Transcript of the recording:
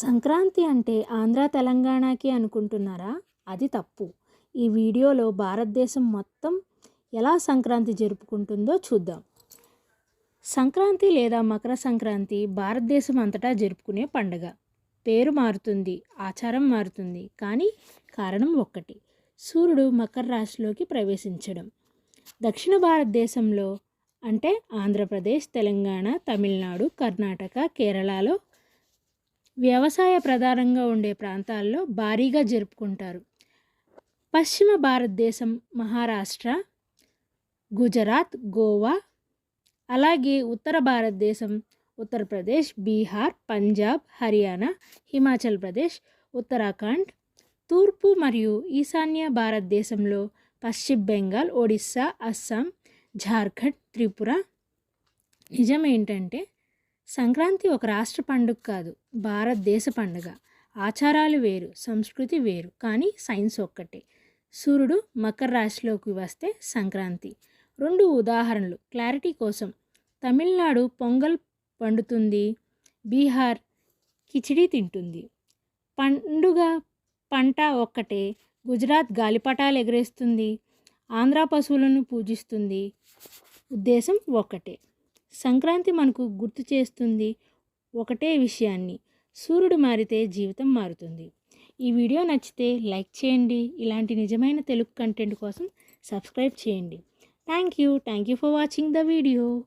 సంక్రాంతి అంటే ఆంధ్ర తెలంగాణకి అనుకుంటున్నారా? అది తప్పు. ఈ వీడియోలో భారతదేశం మొత్తం ఎలా సంక్రాంతి జరుపుకుంటుందో చూద్దాం. సంక్రాంతి లేదా మకర సంక్రాంతి భారతదేశం అంతటా జరుపుకునే పండగ. పేరు మారుతుంది ఆచారం మారుతుంది కానీ కారణం ఒక్కటి. సూర్యుడు మకర రాశిలోకి ప్రవేశించడం. దక్షిణ భారతదేశంలో అంటే ఆంధ్రప్రదేశ్ తెలంగాణ తమిళనాడు కర్ణాటక కేరళలో వ్యవసాయ ప్రధానంగా ఉండే ప్రాంతాల్లో భారీగా జరుపుకుంటారు. పశ్చిమ భారతదేశం మహారాష్ట్ర గుజరాత్ గోవా అలాగే ఉత్తర భారతదేశం ఉత్తరప్రదేశ్ బీహార్ పంజాబ్ హర్యానా హిమాచల్ ప్రదేశ్ ఉత్తరాఖండ్ తూర్పు మరియు ఈశాన్య భారతదేశంలో పశ్చిమ బెంగాల్ ఒడిస్సా అస్సాం జార్ఖండ్ త్రిపుర. నిజం ఏంటంటే సంక్రాంతి ఒక రాష్ట్ర పండుగ కాదు భారతదేశ పండుగ. ఆచారాలు వేరు సంస్కృతి వేరు కానీ సైన్స్ ఒక్కటే. సూర్యుడు మకర రాశిలోకి వస్తే సంక్రాంతి. రెండు ఉదాహరణలు క్లారిటీ కోసం. తమిళనాడు పొంగల్ పండుతుంది బీహార్ కిచిడి తింటుంది. పండుగ పంట ఒక్కటే గుజరాత్ గాలిపటాలు ఎగరేస్తుంది ఆంధ్ర పశువులను పూజిస్తుంది ఉద్దేశం ఒక్కటే. సంక్రాంతి మనకు గుర్తు చేస్తుంది ఒకటే విషయాన్ని. సూర్యుడు మారితే జీవితం మారుతుంది. ఈ వీడియో నచ్చితే లైక్ చేయండి. ఇలాంటి నిజమైన తెలుగు కంటెంట్ కోసం సబ్స్క్రైబ్ చేయండి. Thank you. Thank you for watching the video.